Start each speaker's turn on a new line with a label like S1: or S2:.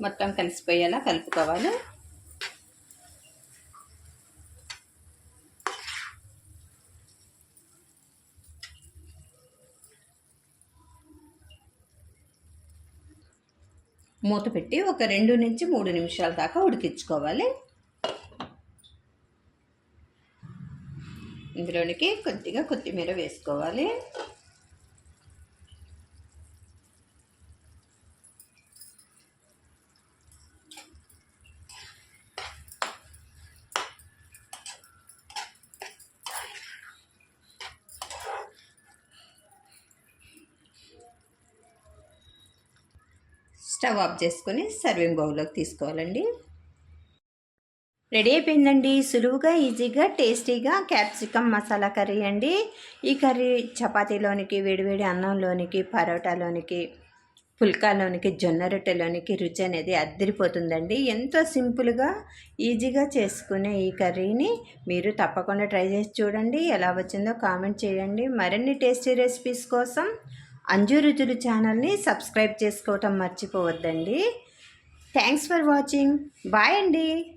S1: మొత్తం కలిసిపోయేలా కలుపుకోవాలి. మూత పెట్టి ఒక రెండు నుంచి మూడు నిమిషాల దాకా ఉడికించుకోవాలి. ఇందులోనికి కొద్దిగా కొత్తిమీర వేసుకోవాలి. స్టవ్ ఆఫ్ చేసుకొని సర్వింగ్ బౌల్లోకి తీసుకోవాలండి. రెడీ అయిపోయిందండి. సులువుగా ఈజీగా టేస్టీగా క్యాప్సికమ్ మసాలా కర్రీ అండి. ఈ కర్రీ చపాతీలోనికి వేడివేడి అన్నంలోనికి పరోటాలోనికి పుల్కాలోనికి జొన్న రొట్టెలోనికి రుచి అనేది అద్దరిపోతుందండి. ఎంతో సింపుల్గా ఈజీగా చేసుకునే ఈ కర్రీని మీరు తప్పకుండా ట్రై చేసి చూడండి. ఎలా వచ్చిందో కామెంట్ చేయండి. మరిన్ని టేస్టీ రెసిపీస్ కోసం అంజు రుచులు ఛానల్ని సబ్స్క్రైబ్ చేసుకోవటం మర్చిపోవద్దండి. Thanks for watching. బాయ్ అండి.